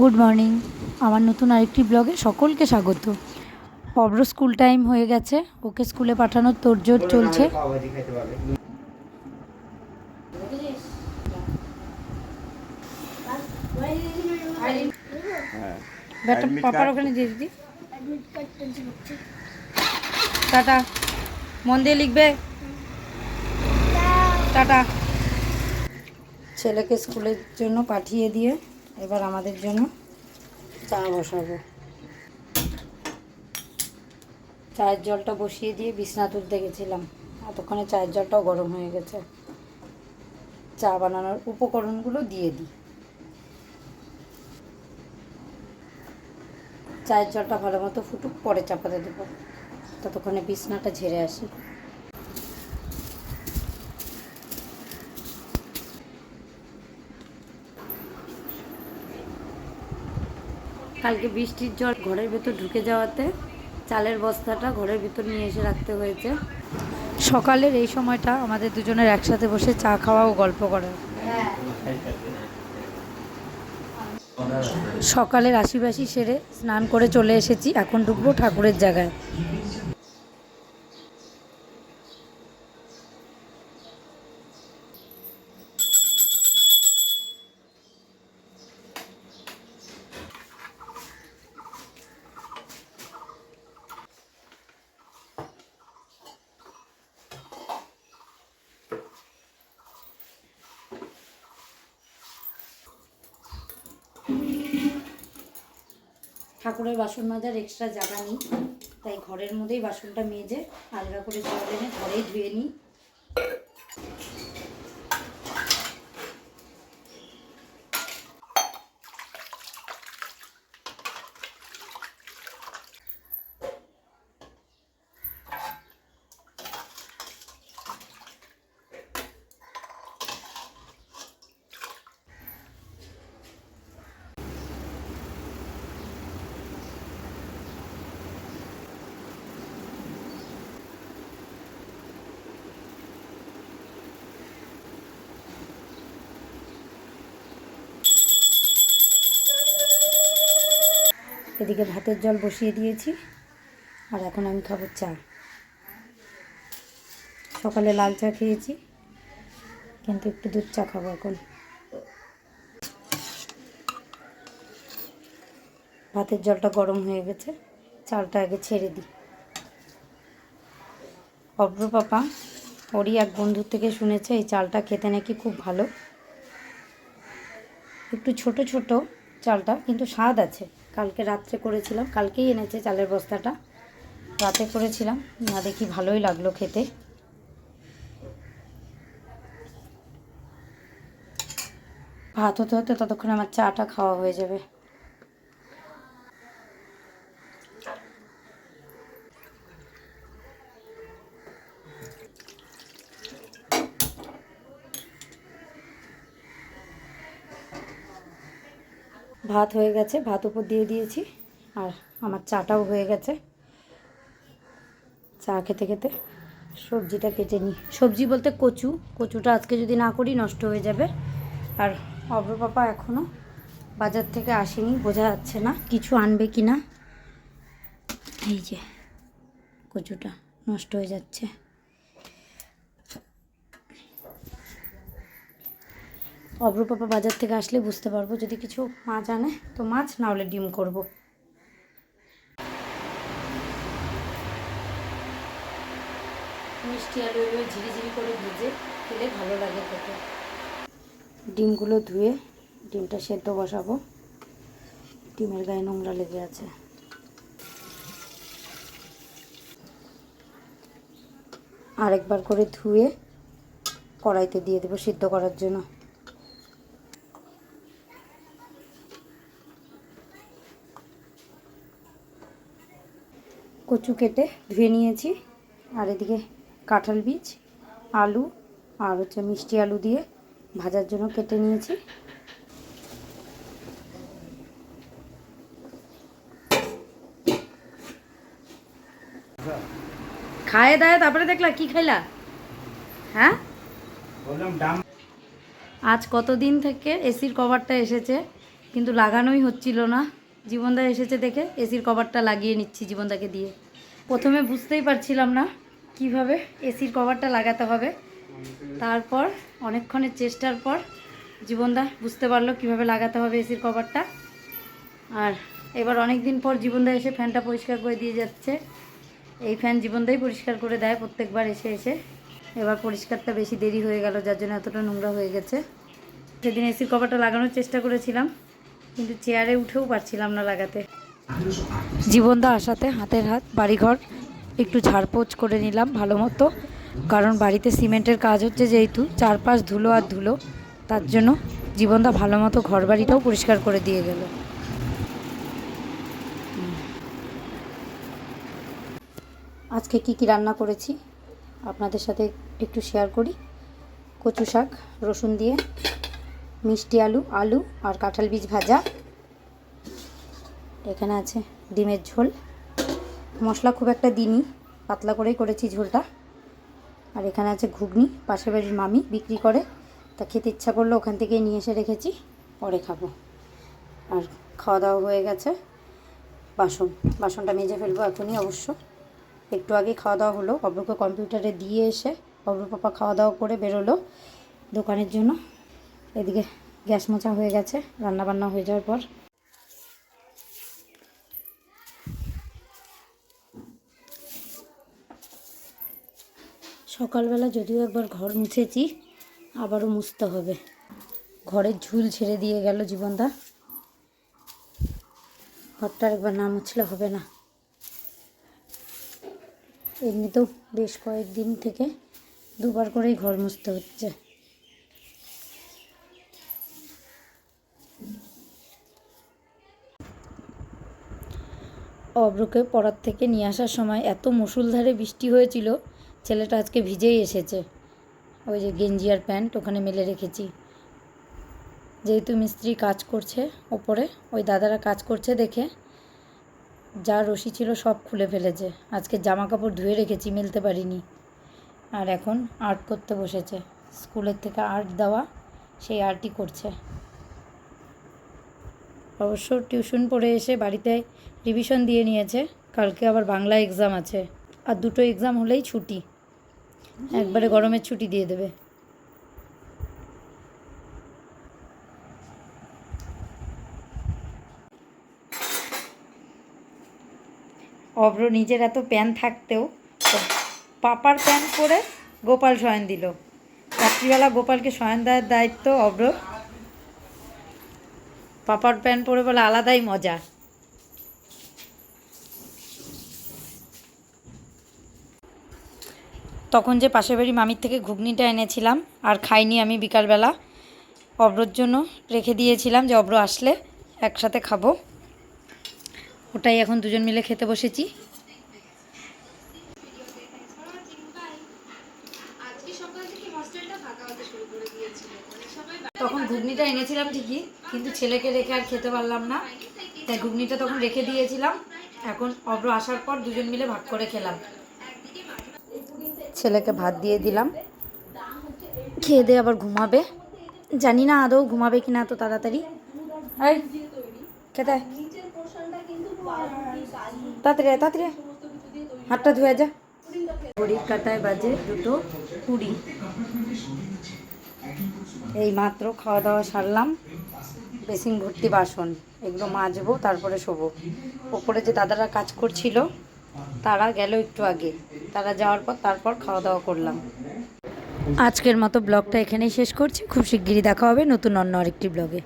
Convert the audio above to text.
Good morning. আমার নতুন আরেকটি ব্লগে সকলকে স্বাগত। অব্র স্কুল টাইম হয়ে গেছে ওকে স্কুলে পাঠানোর তোড়জোড় চলছে। হ্যাঁ ব্যাটা পাপার ওখানে দিয়ে দিদি টাটা। মন দিয়ে লিখবে? টাটা। ছেলেকে স্কুলের জন্য পাঠিয়ে দিয়ে এবার আমাদের জন্য চা বসাবো। চায়ের জলটা বসিয়ে দিয়ে বিছনা তুলতে গেছিলাম। এতক্ষণে চায়ের জলটাও গরম হয়ে গেছে। চা বানানোর উপকরণগুলো দিয়ে দিই। চায়ের জলটা ভালো মতো ফুটুক, পরে চাপাতে দেবো। ততক্ষণে বিছনাটা ঝেড়ে আসি। কালকে বৃষ্টির জল ঘরের ভেতর ঢুকে যাওয়াতে চালের বস্তাটা ঘরের ভিতর নিয়ে এসে রাখতে হয়েছে। সকালের এই সময়টা আমাদের দুজনের একসাথে বসে চা খাওয়া ও গল্প করা। সকালের আশিবাসি সেরে স্নান করে চলে এসেছি, এখন ঢুকবো ঠাকুরের জায়গায়। ঠাকুরের বাসন মাজার এক্সট্রা জায়গা নেই। তাই ঘরের মধ্যেই বাসনটা মেজে আলগা করে জল এনে ঘরেই ধুয়ে নিই। এদিকে ভাতের জল বসিয়ে দিয়েছি। আর এখন আমি খাব চা। সকালে লাল চা খেয়েছি, কিন্তু একটু দুধ চা খাব এখন। ভাতের জলটা গরম হয়ে গেছে, চালটা আগে ছেড়ে দিই। অব্র পাপা, ওরই এক বন্ধুর থেকে শুনেছে এই চালটা খেতে নাকি খুব ভালো। একটু ছোট ছোট চালটা, কিন্তু স্বাদ আছে। কালকে রাত্রে করেছিলাম, কালকেই এনেছে চালের বস্তাটা। রাতে করেছিলাম, না দেখি ভালোই লাগল খেতে। ভাত হতে হতে ততক্ষণে আমার চাটা খাওয়া হয়ে যাবে। ভাত হয়ে গেছে, ভাত উপর দিয়ে দিয়েছি, আর আমার চাটাও হয়ে গেছে। চা খেতে খেতে সবজিটা কেটে নিই। সবজি বলতে কচু, কচুটা আজকে যদি না করি নষ্ট হয়ে যাবে। আর অব্র পাপা এখনও বাজার থেকে আসেনি, বোঝা যাচ্ছে না কিছু আনবে কি না এই যে, কচুটা নষ্ট হয়ে যাচ্ছে। অব্র পাপা বাজার থেকে আসলে বুঝতে পারব। যদি কিছু মাছ আনে, তো মাছ না হলে ডিম করব। মিষ্টি আলু এগুলো ঝিরিঝিরি করে ভেজে খেলে ভালো লাগে খেতে। ডিমগুলো ধুয়ে ডিমটা সেদ্ধ বসাবো। ডিমের গায়ে নোংরা লেগে আছে। আরেকবার করে ধুয়ে কড়াইতে দিয়ে দেবো সিদ্ধ করার জন্য। কচু কেটে ধুয়ে নিয়েছি। আর এদিকে কাঁঠাল বীজ আলু আর হচ্ছে মিষ্টি আলু দিয়ে ভাজার জন্য কেটে নিয়েছি। খায়ে দায়ে তারপরে দেখলা কি খাইলা? হ্যাঁ? বললাম ডাম। আজ কতদিন থেকে এসির কভারটা এসেছে কিন্তু লাগানোই হচ্ছিল না। জীবনদা এসেছে দেখে এসির কভারটা লাগিয়ে নিচ্ছি জীবনদাকে দিয়ে। প্রথমে বুঝতেই পারছিলাম না কীভাবে এসির কভারটা লাগাতে হবে। তারপর অনেকক্ষণের চেষ্টার পর জীবনদা বুঝতে পারল কীভাবে লাগাতে হবে এসির কভারটা। আর এবার অনেক দিন পর জীবনদা এসে ফ্যানটা পরিষ্কার করে দিয়ে যাচ্ছে। এই ফ্যান জীবনদাই পরিষ্কার করে দেয় প্রত্যেকবার এসে এসে। এবার পরিষ্কারটা বেশি দেরি হয়ে গেল, যার জন্য এতটা নোংরা হয়ে গেছে। সেদিন এসির কভারটা লাগানোর চেষ্টা করেছিলাম, কিন্তু চেয়ারে উঠেও পারছিলাম না লাগাতে। জীবনদা আসাতে হাতের হাত, বাড়িঘর একটু ঝাড়পোছ করে নিলাম ভালো মতো। কারণ বাড়িতে সিমেন্টের কাজ হচ্ছে যেহেতু, চারপাশ ধুলো আর ধুলো, তার জন্য জীবনদা ভালো মতো ঘর বাড়িটাও পরিষ্কার করে দিয়ে গেল। আজকে কি কি রান্না করেছি আপনাদের সাথে একটু শেয়ার করি। কচু শাক, রসুন দিয়ে, মিষ্টি আলু আলু আর কাঁঠাল বীজ ভাজা। এখানে আছে ডিমের ঝোল। মশলা খুব একটা দিইনি, পাতলা করেই করেছি ঝোলটা। আর এখানে আছে ঘুগনি, পাশের বাড়ির মামি বিক্রি করে। তা খেতে ইচ্ছা করল, ওখান থেকেই নিয়ে এসে রেখেছি, পরে খাব। আর খাওয়া দাওয়া হয়ে গেছে, বাসন। বাসনটা মেজে ফেলব এখনই অবশ্য। একটু আগে খাওয়া দাওয়া হলো, অব্রকে কম্পিউটারে দিয়ে এসে অব্র পাপা খাওয়া দাওয়া করে বেরোলো দোকানের জন্য। এদিকে গ্যাস মোছা হয়ে গেছে রান্না বান্না হয়ে যাওয়ার পর সকালবেলা যদিও একবার ঘর মুছেছি, আবারও মুছতে হবে। ঘরের ঝুল ছেড়ে দিয়ে গেল জীবনদা ঘরটা একবার না মুছলে হবে না। এমনিতেও বেশ কয়েকদিন থেকে দুবার করেই ঘর মুছতে হচ্ছে। অব্রকে পড়ার থেকে নিয়ে আসার সময় এত মুসুলধারে বৃষ্টি হয়েছিল ছেলেটা আজকে ভিজেই এসেছে। ওই যে গেঞ্জি আর প্যান্ট ওখানে মেলে রেখেছি। যেহেতু মিস্ত্রি কাজ করছে ওপরে, ওই দাদারা কাজ করছে দেখে যা রশি ছিল সব খুলে ফেলেছে। আজকে জামা কাপড় ধুয়ে রেখেছি, মেলতে পারিনি। আর এখন আর্ট করতে বসেছে। স্কুলের থেকে আর্ট দেওয়া, সেই আর্টই করছে। অবশ্য টিউশন পড়ে এসে বাড়িতে রিভিশন দিয়ে নিয়েছে। কালকে আবার বাংলা এক্সাম আছে। আর দুটো এক্সাম হলেই ছুটি। একবারে গরমের ছুটি দিয়ে দেবে। অব্র নিজের এত প্যান থাকতেও পাপার প্যান পরে গোপাল শয়ন দিল। রাত্রিবেলা গোপালকে শয়ন দেওয়ার দায়িত্ব অব্র পাপার প্যান পরে বলে, আলাদাই মজা। তখন যে পাশের বাড়ি মামির থেকে ঘুগনিটা এনেছিলাম আর খাইনি আমি বিকালবেলা। অব্রর জন্য রেখে দিয়েছিলাম যে, অব্র, আসলে একসাথে খাব। ওটাই এখন দুজন মিলে খেতে বসেছি। তখন ঘুগনিটা এনেছিলাম ঠিকই, কিন্তু ছেলেকে রেখে আর খেতে পারলাম না। তাই ঘুগনিটা তখন রেখে দিয়েছিলাম। এখন অব্র আসার পর দুজন মিলে ভাগ করে খেলাম। ছেলেকে ভাত দিয়ে দিলাম। খেয়ে দিয়ে আবার ঘুমাবে। জানি না আদৌ ঘুমাবে কিনা এত তাড়াতাড়ি। আয়। তাড়াতাড়ি তাড়াতাড়ি হাতটা ধুয়ে যা। ঘড়ির কাটায় বাজে দুটো কুড়ি। এই মাত্র খাওয়া দাওয়া সারলাম। বেসিন ভর্তি বাসন। এগুলো মাজবো, তারপরে শোবো। ওপরে যে দাদারা কাজ করছিল তারা গেল একটু আগে। তারা যাওয়ার পর তারপর খাওয়া দাওয়া করলাম। আজকের মতো ব্লগটা এখানেই শেষ করছি। খুব শিগগিরই দেখা হবে নতুন অন্য আরেকটি ব্লগে।